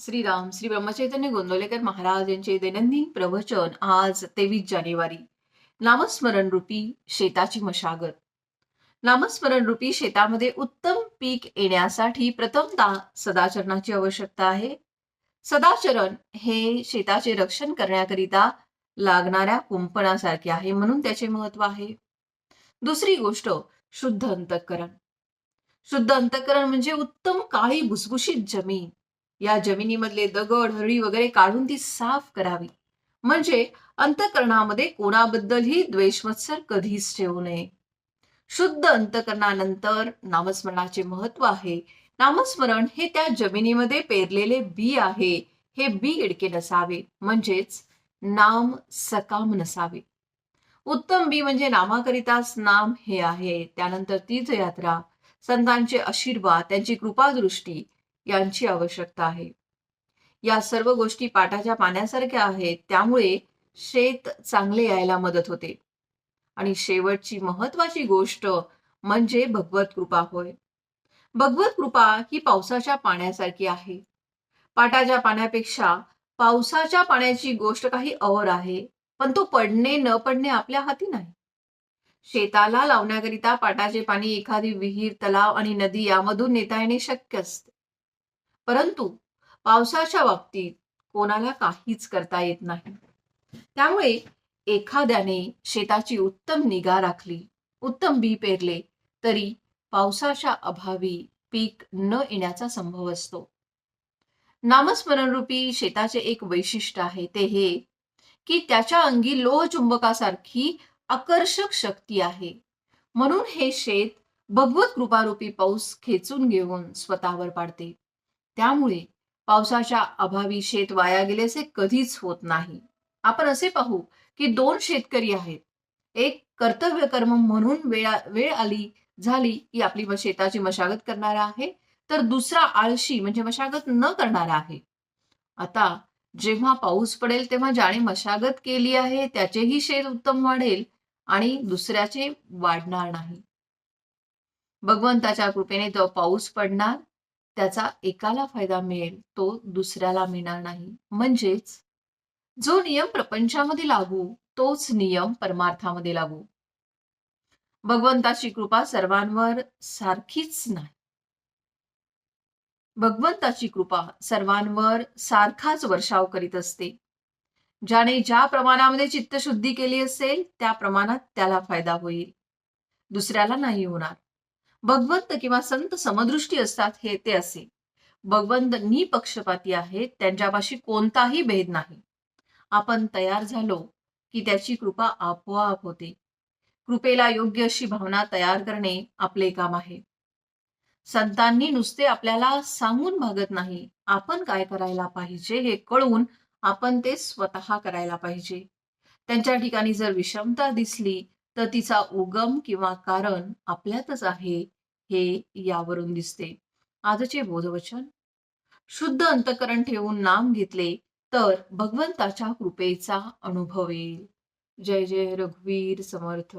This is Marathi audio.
श्रीराम श्री ब्रह्मचैतन्य गोंदवलेकर महाराज यांचे दैनंदिन प्रवचन आज तेवीस जानेवारी. नामस्मरण रूपी शेताची मशागत. नामस्मरण रूपी शेतामध्ये उत्तम पीक येण्यासाठी प्रथमता सदाचरणाची आवश्यकता आहे. सदाचरण हे शेताचे रक्षण करण्याकरिता लागणाऱ्या कुंपणासारखे आहे म्हणून त्याचे महत्त्व आहे. दुसरी गोष्ट शुद्ध अंतःकरण. शुद्ध अंतःकरण म्हणजे उत्तम काळी भुसभुशीत जमीन. या जमिनीमधले दगड हरळी वगैरे काढून ती साफ करावी. म्हणजे अंतकरणामध्ये कोणाबद्दलही द्वेषमत्सर कधीच ठेवू नये. शुद्ध अंतकरणानंतर नामस्मरणाचे महत्त्व आहे. नामस्मरण हे त्या जमिनीमध्ये पेरलेले बी आहे. हे बी इडके नसावे. म्हणजेच नाम सकाम नसावे. उत्तम बी म्हणजे नामाकरिताच नाम हे आहे. त्यानंतर तीर्थयात्रा संतांचे आशीर्वाद त्यांची कृपादृष्टी यांची आवश्यकता आहे. या सर्व गोष्टी पाटाच्या पाण्यासारख्या आहेत त्यामुळे शेत चांगले यायला मदत होते. आणि शेवटची महत्वाची गोष्ट म्हणजे भगवत कृपा होय. भगवत कृपा ही पावसाच्या पाण्यासारखी आहे. पाटाच्या पाण्यापेक्षा पावसाच्या पाण्याची गोष्ट काही और आहे पण तो पडणे न पडणे आपल्या हाती नाही. शेताला लावण्याकरिता पाटाचे पाणी एखादी विहीर तलाव आणि नदी यामधून नेता येणे शक्य असते. परंतु पावसाच्या बाबतीत कोणाला काहीच करता येत नाही. त्यामुळे एखाद्याने शेताची उत्तम निगा राखली उत्तम बी पेरले तरी पावसाच्या अभावी पीक न येण्याचा संभव असतो. नामस्मरण रूपी शेताचे एक वैशिष्ट्य आहे ते हे की त्याच्या अंगी लोह चुंबकासारखी आकर्षक शक्ती आहे. म्हणून हे शेत भगवत कृपारूपी पाऊस खेचून घेऊन स्वतःवर पाडते. त्यामुळे पावसाच्या अभावी शेत वाया गेल्याचे कधीच होत नाही. आपण असे पाहू की दोन शेतकरी आहेत. एक कर्तव्य कर्म म्हणून वेळ आली झाली की आपली शेताची मशागत करणारा आहे. तर दुसरा आळशी म्हणजे मशागत न करणारा आहे. आता जेव्हा पाऊस पडेल तेव्हा ज्याने मशागत केली आहे त्याचेही शेत उत्तम वाढेल आणि दुसऱ्याचे वाढणार नाही. भगवंताच्या कृपेने तो पाऊस पडणार. त्याचा एकाला फायदा मिळेल तो दुसऱ्याला मिळणार नाही. म्हणजेच जो नियम प्रपंचामध्ये लागू तोच नियम परमार्थामध्ये लागू. भगवंताची कृपा सर्वांवर सारखीच नाही. भगवंताची कृपा सर्वांवर सारखाच वर्षाव करीत असते. ज्याने ज्या प्रमाणामध्ये चित्तशुद्धी केली असेल त्या प्रमाणात त्याला फायदा होईल. दुसऱ्याला नाही होणार. भगवंत किंवा संत समदृष्टी असतात हे ते असे. भगवंत निपक्षपाती आहेत त्यांच्यापाशी कोणताही भेद नाही. आपण तयार झालो की त्याची कृपा आपोआप होते. कृपेला योग्य अशी भावना तयार करणे आपले काम आहे. संतांनी नुसते आपल्याला सांगून भागत नाही आपण काय करायला पाहिजे हे कळून आपण ते स्वतः करायला पाहिजे. त्यांच्या ठिकाणी जर विषमता दिसली तर तिचा उगम किंवा कारण आपल्यातच आहे हे यावरून दिसते. आजचे बोधवचन. शुद्ध अंतकरण ठेवून नाम घेतले तर भगवंताच्या कृपेचा अनुभव येईल. जय जय रघुवीर समर्थ.